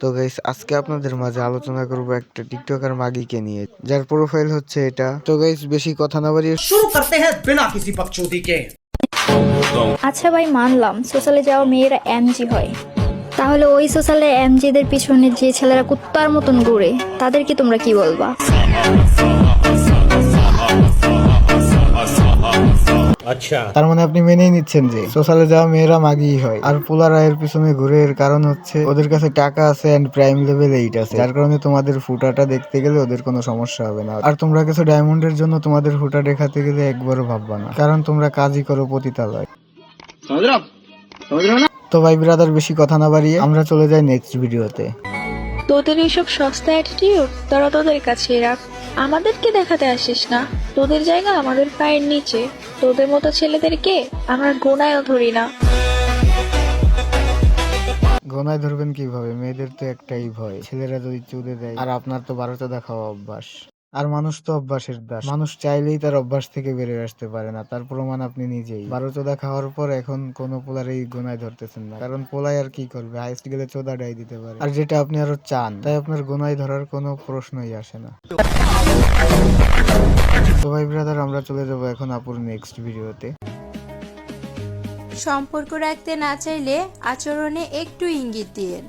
তো গাইস আজকে আপনাদের মাঝে আলোচনা করব একটা টিকটকার মাগিকে নিয়ে যার প্রোফাইল হচ্ছে এটা। তো গাইস বেশি কথা না বাড়িয়ে শুরু করতে হ্যাঁ বিনা কিসি বকচোদি কে আচ্ছা ভাই মানলাম সোশ্যালে যাওয়া মেয়েরা এমজি হয়। তাহলে ওই সোশ্যালে এমজিদের পিছনে যে ছেলেরা কুত্তার মতন ঘুরে তাদেরকে তোমরা কি বলবা? আচ্ছা। তার মানে আপনি মেনেই নিচ্ছেন যে সোশ্যালে যাওয়া মেয়েরা মাগিই হয়। আর পোলারা এর পিছনে ঘুরে এর কারণ হচ্ছে ওদের কাছে টাকা আছে অ্যান্ড প্রাইম লেভেল এইট আছে। যার কারণে তোমাদের ফুটাটা দেখতে গেলে ওদের কোনো সমস্যা হবে না। আর তোমরা কিছু ডায়মন্ডের জন্য তোমাদের ফুটা দেখাতে গেলে একবারও ভাববা না। কারণ তোমরা কাজই করো পতিতালয়। তো ভাই ব্রাদার বেশি কথা না বাড়িয়ে আমরা চলে যাই নেক্সট ভিডিওতে তোদের এইসব সস্তা অ্যাটিটিউড তারা তোদের কাছে রাখ। আমাদেরকে দেখাতে আসিস না। তোদের জায়গা আমাদের পায়ের নিচে। তোদের মতো ছেলেদেরকে আমরা গোনায়ও ধরি না। গোনায় ধরবেন কীভাবে? মেয়েদের তো একটাই ভয়। ছেলেরা যদি চুদে দেয়, আর আপনার তো বারোটা দেখাও অভ্যাস। আর মানুষ তো অভ্যাসের দাস। মানুষ চাইলেই তার অভ্যাস থেকে বেরিয়ে আসতে পারে না। তার প্রমাণ আপনি নিজেই। বারো চোদা খাওয়ার পর এখন কোন পোলার এই গোনায় ধরতেছেন না। কারণ পোলাই আর কি করবে? হাইস্ট গেলে চোদা ডাই দিতে পারে। আর যেটা আপনি আরও চান, তাই আপনার গোনায় ধরার কোনো প্রশ্নই আসে না। তো ভাই ব্রাদার আমরা চলে যাব এখন আপুর নেক্সট ভিডিওতে সম্পর্ক রাখতে না চাইলে আচরণে একটু ইঙ্গিত দিন।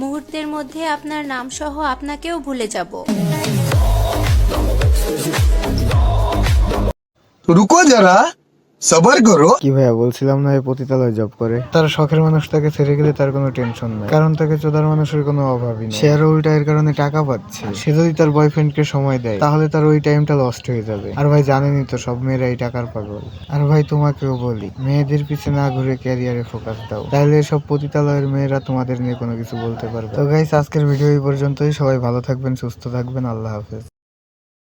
মুহূর্তের মধ্যে আপনার নাম সহ আপনাকেও ভুলে যাব। রুকো যারা সবার করো। কি ভাইয়া বলছিলাম না পতিতালয় জব করে? তার শখের মানুষ তাকে ছেড়ে গেলে তার কোনো টেনশন নাই। কারণ তাকে চোদার মানুষের কোনো অভাবই নেই। সে ওই টাইয়ের কারণে টাকা পাচ্ছে। সে যদি তার বয়ফ্রেন্ডকে সময় দেয় তাহলে তার ওই টাইমটা লস্ট হয়ে যাবে। আর ভাই জানেনই তো সব মেয়েরা এই টাকার পাগল। আর ভাই তোমাকেও বলি মেয়েদের পিছে না ঘুরে ক্যারিয়ারে ফোকাস দাও। তাহলে সব পতিতালয়ের মেয়েরা তোমাদের নিয়ে কোনো কিছু বলতে পারবে। তো ভাইস আজকের ভিডিও এই পর্যন্তই। সবাই ভালো থাকবেন সুস্থ থাকবেন। আল্লাহ হাফেজ।